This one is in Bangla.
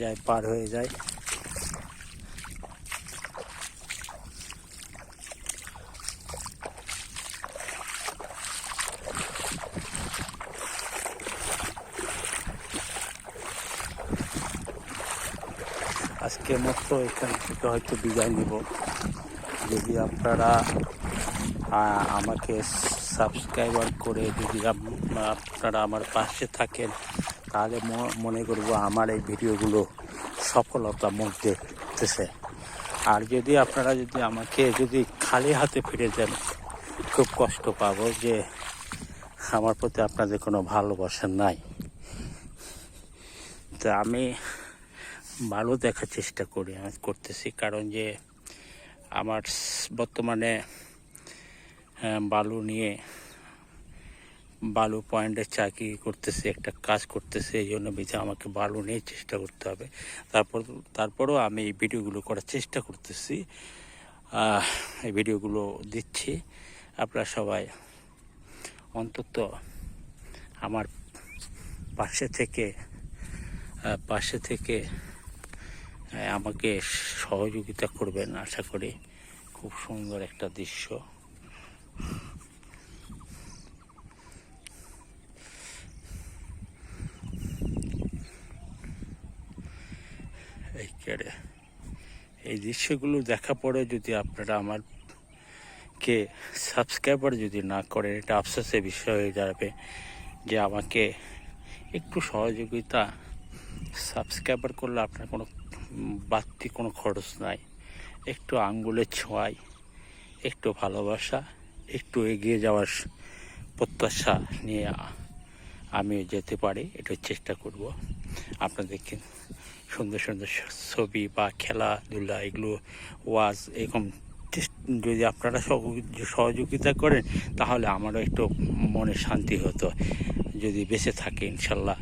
যায়, পার হয়ে যায়। আজকে মতো এখান থেকে হয়তো বিদায় নিব। যদি আপনারা আমাকে সাবস্ক্রাইবার করে যদি আপনারা আমার পাশে থাকেন তাহলে মনে করব আমার এই ভিডিওগুলো সফলতার মধ্যে উঠতেছে আর যদি আপনারা যদি আমাকে যদি খালি হাতে ফিরে দেন খুব কষ্ট পাবো যে আমার প্রতি আপনাদের কোনো ভালোবাসা নাই। তা আমি ভালো দেখার চেষ্টা করি আমি করতেছি। কারণ যে আমার বর্তমানে বালু নিয়ে বালু পয়েন্টে চাকরি করতেছি, একটা কাজ করতেছি, এই জন্য বেঁচে আমাকে বালু নিয়ে চেষ্টা করতে হবে। তারপর, তারপরেও আমি এই ভিডিওগুলো করার চেষ্টা করতেছি। এই ভিডিওগুলো দিচ্ছি। আপনারা সবাই অন্তত আমার পাশে থেকে পাশে থেকে আমাকে সহযোগিতা করবেন, আশা করি। খুব সুন্দর একটা দৃশ্য। এই কেড়ে এই দৃশ্যগুলো দেখা পরে যদি আপনারা আমার কে সাবস্ক্রাইবার যদি না করেন, এটা আফসোসের বিষয় হয়ে যাবে যে আমাকে একটু সহযোগিতা সাবস্ক্রাইবার করলে আপনার কোনো বাড়তি কোনো খরচ নাই। একটু আঙ্গুলের ছোঁয়ায় একটু ভালোবাসা, একটু এগিয়ে যাওয়ার প্রত্যাশা নিয়ে আমি যেতে পারি এটা চেষ্টা করব। আপনাদেরকে সুন্দর সুন্দর ছবি বা খেলাধুলা, এগুলো ওয়াজ, এরকম যদি আপনারা সহ- সহযোগিতা করেন, তাহলে আমারও একটু মনে শান্তি হতো। যদি বেঁচে থাকে, ইনশাল্লাহ।